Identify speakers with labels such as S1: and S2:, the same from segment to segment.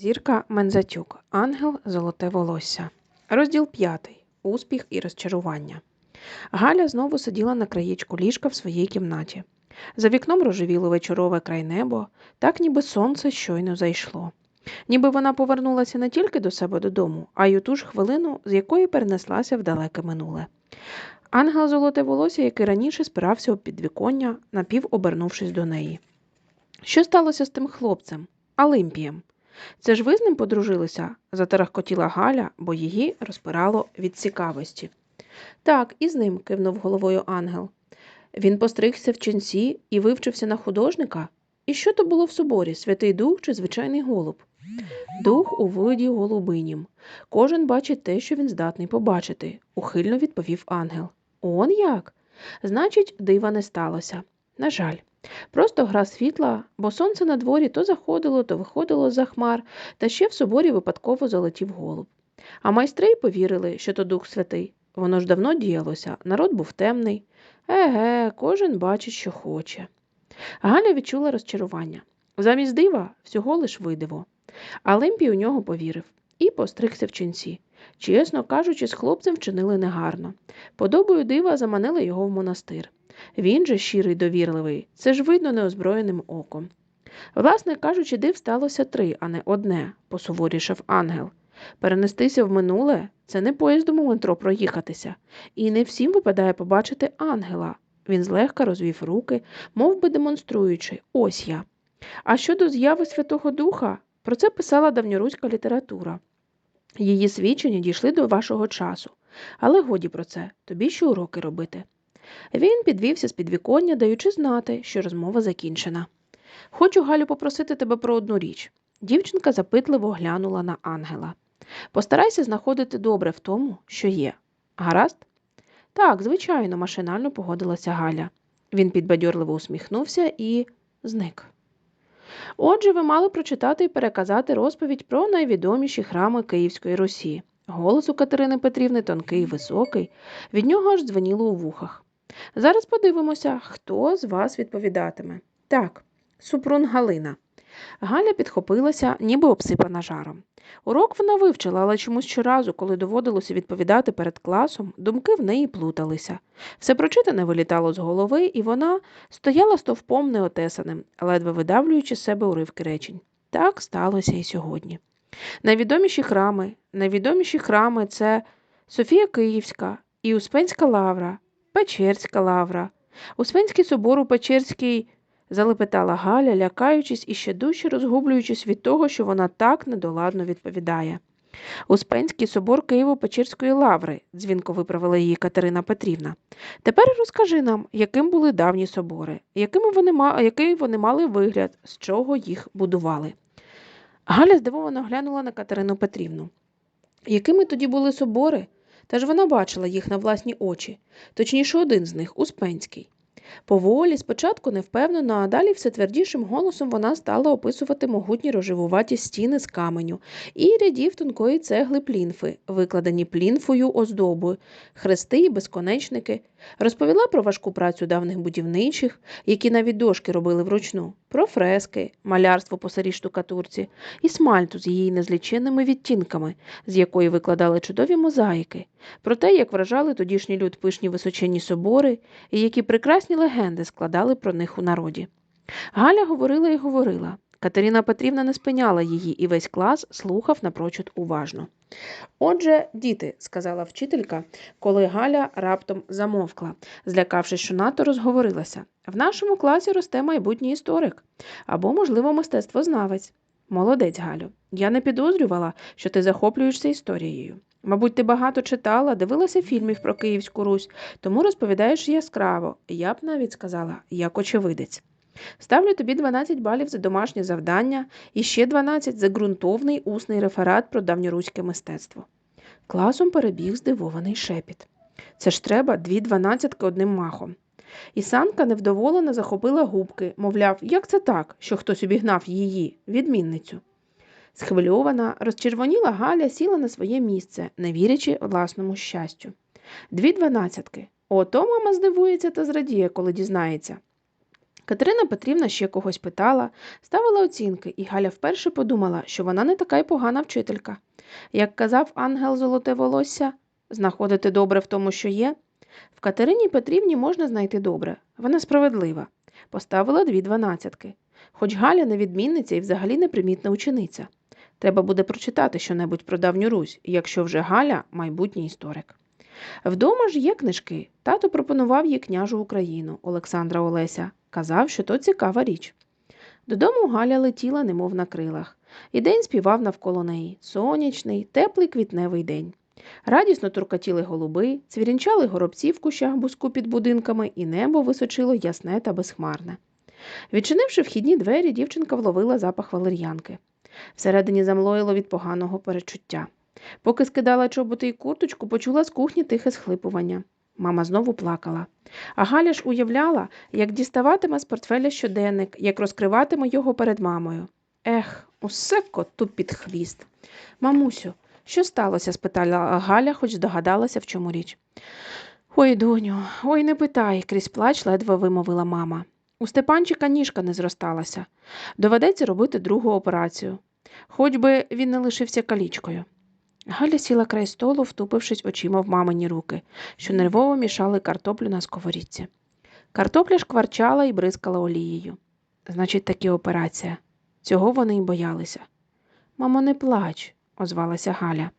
S1: Зірка Мензатюк. Ангел Золоте волосся. Розділ п'ятий. Успіх і розчарування. Галя знову сиділа на краєчку ліжка в своїй кімнаті. За вікном рожевіло вечорове край небо, так ніби сонце щойно зайшло. Ніби вона повернулася не тільки до себе додому, а й у ту ж хвилину, з якої перенеслася в далеке минуле. Ангел золоте волосся, який раніше спирався у підвіконня, напів обернувшись до неї. Що сталося з тим хлопцем? Алимпієм. Це ж ви з ним подружилися? затарахкотіла Галя, бо її розпирало від цікавості. Так, і з ним, кивнув головою ангел. Він постригся в ченці і вивчився на художника. І що то було в соборі, святий дух чи звичайний голуб? Дух у виді голубинім. Кожен бачить те, що він здатний побачити, ухильно відповів ангел. Он як? Значить, дива не сталося. На жаль. Просто гра світла, бо сонце на дворі то заходило, то виходило за хмар, та ще в соборі випадково залетів голуб. А майстри повірили, що то Дух Святий. Воно ж давно діялося, народ був темний. Еге, кожен бачить, що хоче. Галя відчула розчарування. Замість дива всього лиш видиво. А Лемпій у нього повірив і постригся в ченці. Чесно кажучи, з хлопцем вчинили негарно. Подобою дива заманили його в монастир. Він же щирий довірливий, це ж видно неозброєним оком. Власне кажучи, див сталося три, а не одне, посуворішав ангел. Перенестися в минуле це не поїздом у метро проїхатися, і не всім випадає побачити ангела. Він злегка розвів руки, мов би демонструючи, ось я. А щодо зяви Святого Духа, про це писала давньоруська література. Її свідчення дійшли до вашого часу. Але годі про це, тобі ще уроки робити. Він підвівся з підвіконня, даючи знати, що розмова закінчена. Хочу, Галю, попросити тебе про одну річ. Дівчинка запитливо глянула на ангела. Постарайся знаходити добре в тому, що є. Гаразд? Так, звичайно, машинально погодилася Галя. Він підбадьорливо усміхнувся і зник. Отже, ви мали прочитати і переказати розповідь про найвідоміші храми Київської Русі. Голос у Катерини Петрівни тонкий і високий, від нього аж дзвоніло у вухах. Зараз подивимося, хто з вас відповідатиме. Так, Супрун Галина. Галя підхопилася, ніби обсипана жаром. Урок вона вивчила, але чомусь щоразу, коли доводилося відповідати перед класом, думки в неї плуталися. Все прочитане вилітало з голови, і вона стояла стовпом неотесаним, ледве видавлюючи з себе уривки речень. Так сталося і сьогодні. Найвідоміші храми, найвідоміші храми це Софія Київська і Успенська лавра, Печерська лавра. Успенський собор у Печерській залепетала Галя, лякаючись і ще дужче розгублюючись від того, що вона так недоладно відповідає. Успенський собор Києво-Печерської лаври, дзвінко виправила її Катерина Петрівна. Тепер розкажи нам, яким були давні собори, якими вони, який вони мали вигляд, з чого їх будували. Галя здивовано глянула на Катерину Петрівну. Якими тоді були собори? Та ж вона бачила їх на власні очі, точніше, один з них Успенський. Поволі, спочатку невпевнено, а далі все твердішим голосом вона стала описувати могутні рожевуваті стіни з каменю і рядів тонкої цегли плінфи, викладені плінфою оздобою, хрести і безконечники, розповіла про важку працю давних будівничих, які навіть дошки робили вручну, про фрески, малярство по сирій штукатурці і смальту з її незліченними відтінками, з якої викладали чудові мозаїки, про те, як вражали тодішній люд пишні височенні собори і які прекрасні легенди складали про них у народі. Галя говорила і говорила. Катерина Петрівна не спиняла її, і весь клас слухав напрочуд уважно. Отже, діти, сказала вчителька, коли Галя раптом замовкла, злякавшись, що надто розговорилася. В нашому класі росте майбутній історик або, можливо, мистецтвознавець. Молодець, Галю. Я не підозрювала, що ти захоплюєшся історією. Мабуть, ти багато читала, дивилася фільмів про Київську Русь, тому розповідаєш яскраво, я б навіть сказала, як очевидець. Ставлю тобі 12 балів за домашнє завдання і ще 12 за ґрунтовний усний реферат про давньоруське мистецтво. Класом перебіг здивований шепіт. Це ж треба дві дванадцятки одним махом. І Санка невдоволено захопила губки, мовляв, як це так, що хтось обігнав її, відмінницю. Схвильована, розчервоніла Галя сіла на своє місце, не вірячи власному щастю. Дві дванадцятки. Ото мама здивується та зрадіє, коли дізнається. Катерина Петрівна ще когось питала, ставила оцінки, і Галя вперше подумала, що вона не така й погана вчителька. Як казав ангел золоте волосся, знаходити добре в тому, що є. В Катерині Петрівні можна знайти добре, вона справедлива. Поставила дві дванадцятки. Хоч Галя не відмінниця і взагалі непримітна учениця. Треба буде прочитати щонебудь про давню Русь, якщо вже Галя майбутній історик. Вдома ж є книжки. Тато пропонував їй княжу Україну Олександра Олеся. Казав, що то цікава річ. Додому Галя летіла, немов на крилах, і день співав навколо неї сонячний, теплий квітневий день. Радісно туркатіли голуби, цвірінчали горобці в кущах буску під будинками, і небо височило ясне та безхмарне. Відчинивши вхідні двері, дівчинка вловила запах валер'янки. Всередині замлоїло від поганого перечуття. Поки скидала чоботи й курточку, почула з кухні тихе схлипування. Мама знову плакала. А Галя ж уявляла, як діставатиме з портфеля щоденник, як розкриватиме його перед мамою. Ех, усе коту під хвіст. Мамусю, що сталося? спитала Галя, хоч здогадалася, в чому річ. Ой, доню, ой, не питай, крізь плач ледве вимовила мама. У Степанчика ніжка не зросталася. Доведеться робити другу операцію. Хоч би він не лишився калічкою. Галя сіла край столу, втупившись очима в мамині руки, що нервово мішали картоплю на сковорідці. Картопля шкварчала і бризкала олією. Значить, таки операція. Цього вони й боялися. Мамо, не плач, озвалася Галя.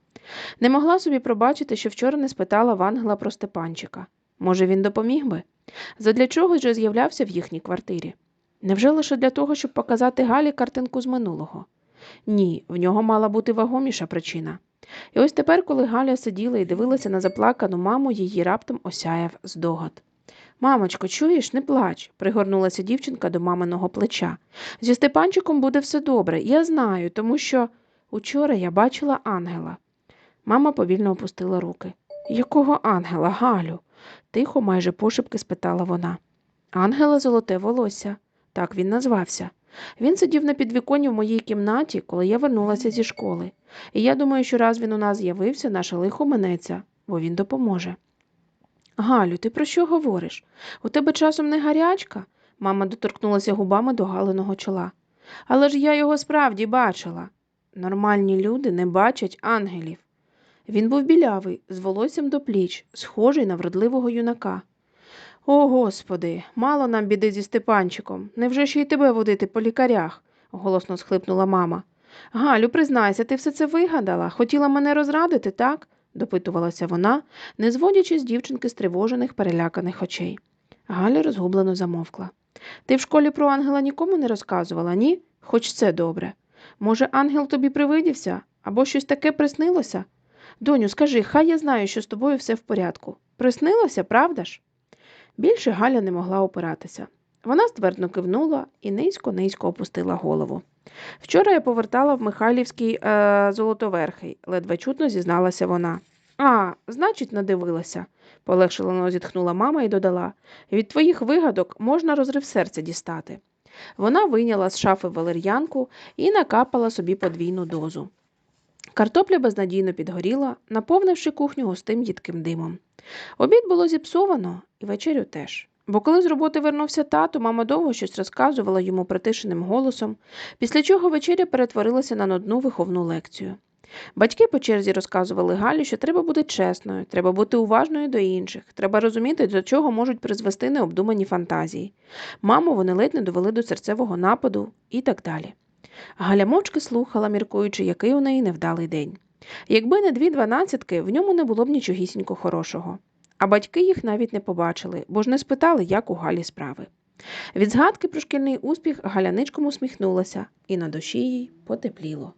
S1: Не могла собі пробачити, що вчора не спитала Вангела про Степанчика. Може, він допоміг би? Задля чого же з'являвся в їхній квартирі? Невже лише для того, щоб показати Галі картинку з минулого? Ні, в нього мала бути вагоміша причина. І ось тепер, коли Галя сиділа і дивилася на заплакану маму, її раптом осяяв здогад. Мамочко, чуєш, не плач, пригорнулася дівчинка до маминого плеча. Зі Степанчиком буде все добре, я знаю, тому що учора я бачила ангела. Мама повільно опустила руки. Якого ангела, Галю? тихо, майже пошепки спитала вона. Ангела золоте волосся. Так він назвався. Він сидів на підвіконні в моїй кімнаті, коли я вернулася зі школи. І я думаю, що раз він у нас з'явився, наше лихо минеться, бо він допоможе. Галю, ти про що говориш? У тебе часом не гарячка? Мама доторкнулася губами до галиного чола. Але ж я його справді бачила. Нормальні люди не бачать ангелів. Він був білявий, з волоссям до пліч, схожий на вродливого юнака. О, господи, мало нам біди зі Степанчиком. Невже ще й тебе водити по лікарях? голосно схлипнула мама. Галю, признайся, ти все це вигадала? Хотіла мене розрадити, так? допитувалася вона, не зводячи з дівчинки стривожених, переляканих очей. Галя розгублено замовкла. Ти в школі про ангела нікому не розказувала, ні? Хоч це добре. Може, ангел тобі привидівся або щось таке приснилося? Доню, скажи, хай я знаю, що з тобою все в порядку. Приснилося, правда ж? Більше Галя не могла опиратися. Вона ствердно кивнула і низько-низько опустила голову. Вчора я повертала в Михайлівський е, золотоверхий, ледве чутно зізналася вона. А, значить, надивилася, полегшено зітхнула мама і додала. Від твоїх вигадок можна розрив серця дістати. Вона вийняла з шафи валер'янку і накапала собі подвійну дозу. Картопля безнадійно підгоріла, наповнивши кухню густим їдким димом. Обід було зіпсовано, і вечерю теж. Бо коли з роботи вернувся тато, мама довго щось розказувала йому притишеним голосом, після чого вечеря перетворилася на нудну виховну лекцію. Батьки по черзі розказували Галі, що треба бути чесною, треба бути уважною до інших, треба розуміти, до чого можуть призвести необдумані фантазії. Маму вони ледь не довели до серцевого нападу і так далі. Галя мовчки слухала, міркуючи, який у неї невдалий день. Якби не дві дванадцятки, в ньому не було б нічогісінько хорошого. А батьки їх навіть не побачили, бо ж не спитали, як у Галі справи. Від згадки про шкільний успіх Галяничком усміхнулася, і на душі їй потепліло.